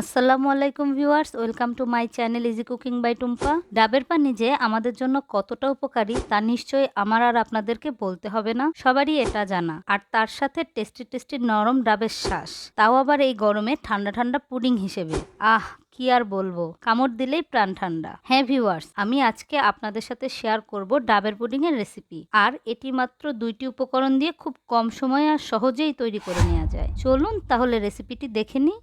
আসসালামু আলাইকুম viewers, welcome to my channel easy cooking by Tumpa. ডাবের পানি যে আমাদের জন্য কতটা উপকারী, তা নিশ্চয়ই আমার আর আপনাদেরকে বলতে হবে না। সবারই এটা জানা। আর তার সাথে টেস্টি টেস্টি নরম ডাবের শ্বাস। তাও আবার এই গরমে ঠান্ডা ঠান্ডা পুডিং হিসেবে। আহ, কি আর বলব? কামড় দিলেই প্রাণ ঠান্ডা। হ্যাঁ ভিউয়ার্স, আমি আজকে আপনাদের সাথে শেয়ার করব ডাবের পুডিং এর রেসিপি আর এটি মাত্র দুইটি উপকরণ দিয়ে খুব কম সময়ে আর সহজেই তৈরি করে নেওয়া যায়। চলুন তাহলে রেসিপিটি দেখে নিই।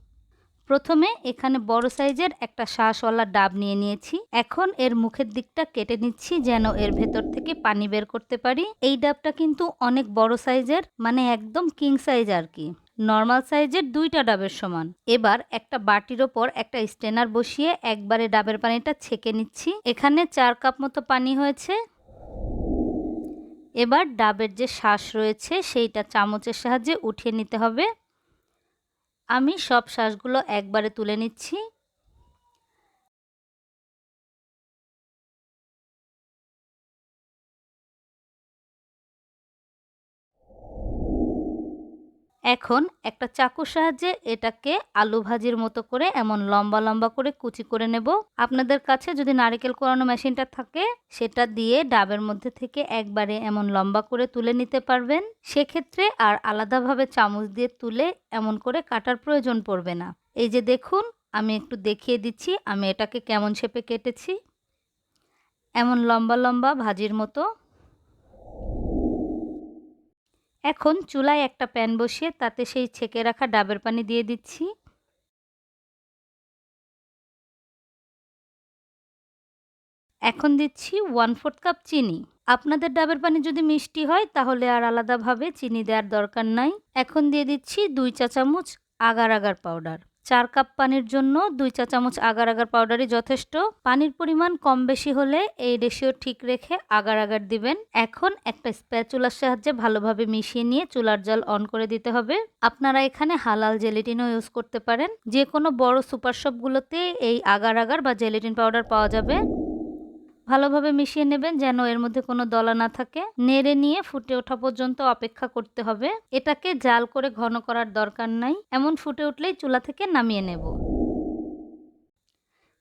প্রথমে এখানে বড় সাইজের একটা শ্বাসওয়ালা ডাব নিয়ে নিয়েছি। এখন এর মুখের দিকটা কেটে নিচ্ছি যেন এর ভেতর থেকে পানি বের করতে পারি। এই ডাবটা কিন্তু অনেক বড় সাইজের মানে একদম কিং সাইজ আর কি। নর্মাল সাইজের দুইটা ডাবের সমান। এবার একটা বাটির ওপর একটা স্টেনার বসিয়ে একবারে ডাবের পানিটা ছেঁকে নিচ্ছি। এখানে চার কাপ মতো পানি হয়েছে। এবার ডাবের যে শ্বাস রয়েছে, সেইটা চামচের সাহায্যে উঠিয়ে নিতে হবে। আমি সব শ্বাসগুলো একবারে তুলে নিচ্ছি। এখন একটা চাকুর সাহায্যে এটাকে আলু ভাজির মতো করে এমন লম্বা লম্বা করে কুচি করে নেব। আপনাদের কাছে যদি নারিকেল কোরানো মেশিনটা থাকে, সেটা দিয়ে ডাবের মধ্যে থেকে একবারে এমন লম্বা করে তুলে নিতে পারবেন। সেক্ষেত্রে আর আলাদাভাবে চামচ দিয়ে তুলে এমন করে কাটার প্রয়োজন পড়বে না। এই যে দেখুন, আমি একটু দেখিয়ে দিচ্ছি, আমি এটাকে কেমন শেপে কেটেছি। এমন লম্বা লম্বা ভাজির মতো এখন চুলায় একটা প্যান বসিয়ে তাতে সেই ছেঁকে রাখা ডাবের পানি দিয়ে দিচ্ছি। এখন দিচ্ছি ওয়ান ফোর্থ কাপ চিনি। আপনাদের ডাবের পানি যদি মিষ্টি হয় তাহলে আর আলাদাভাবে চিনি দেওয়ার দরকার নাই। এখন দিয়ে দিচ্ছি দুই চা চামচ আগার আগার পাউডার। চার কাপ পানির জন্য দুই চা চামচ আগার আগার পাউডারই যথেষ্ট। পানির পরিমাণ কম বেশি হলে এই রেশিও ঠিক রেখে আগার আগার দিবেন। এখন একটা স্প্যাচুলার সাহায্যে ভালোভাবে মিশিয়ে নিয়ে চুলার জল অন করে দিতে হবে। আপনারা এখানে হালাল জেলেটিনও ইউজ করতে পারেন। যে কোনো বড় সুপার শপগুলোতে এই আগার আগার বা জেলেটিন পাউডার পাওয়া যাবে। ভালোভাবে মিশিয়ে নেবেন যেন এর মধ্যে কোনো দলা না থাকে। নেড়ে নিয়ে ফুটে ওঠা পর্যন্ত অপেক্ষা করতে হবে। এটাকে জাল করে ঘন করার দরকার নাই। এমন ফুটে উঠলেই চুলা থেকে নামিয়ে নেব।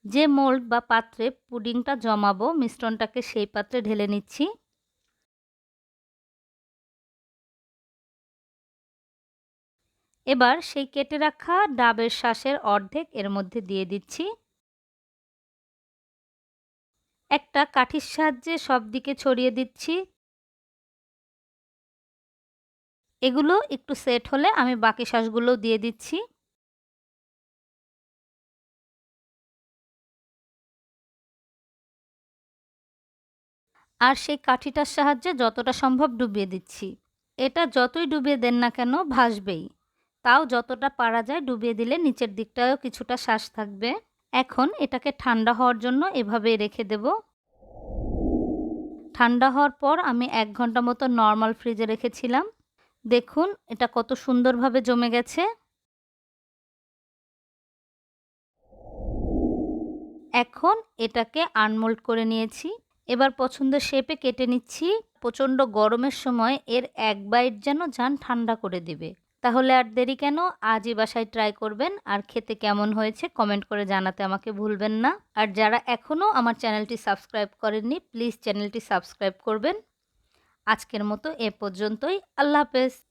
যে মোল্ড বা পাত্রে পুডিংটা জমাবো, মিশ্রণটাকে সেই পাত্রে ঢেলে নিচ্ছি। এবার সেই কেটে রাখা ডাবের শ্বাসের অর্ধেক এর মধ্যে দিয়ে দিচ্ছি। একটা কাঠির সাহায্যে সব দিকে ছড়িয়ে দিচ্ছি। এগুলো একটু সেট হলে আমি বাকি শ্বাসগুলো দিয়ে দিচ্ছি। আর সেই কাঠিটার সাহায্যে যতটা সম্ভব ডুবিয়ে দিচ্ছি। এটা যতই ডুবিয়ে দেন না কেন ভাসবেই। তাও যতটা পারা যায় ডুবিয়ে দিলে নিচের দিকটাও কিছুটা শ্বাস থাকবে। এখন এটাকে ঠান্ডা হওয়ার জন্য এভাবে রেখে দেব। ঠান্ডা হওয়ার পর আমি এক ঘণ্টা মতো নর্মাল ফ্রিজে রেখেছিলাম। দেখুন, এটা কত সুন্দরভাবে জমে গেছে। এখন এটাকে আনমোল্ড করে নিয়েছি। এবার পছন্দের শেপে কেটে নিচ্ছি। প্রচণ্ড গরমের সময় এর এক বাইট যেন যান ঠান্ডা করে দিবে। তাহলে আর দেরি কেন? আজই বাসায় ট্রাই করবেন। আর খেতে কেমন হয়েছে কমেন্ট করে জানাতে আমাকে ভুলবেন না। আর যারা এখনও আমার চ্যানেলটি সাবস্ক্রাইব করেননি প্লিজ চ্যানেলটি সাবস্ক্রাইব করবেন। আজকের মতো এ পর্যন্তই। আল্লাহ হাফেজ।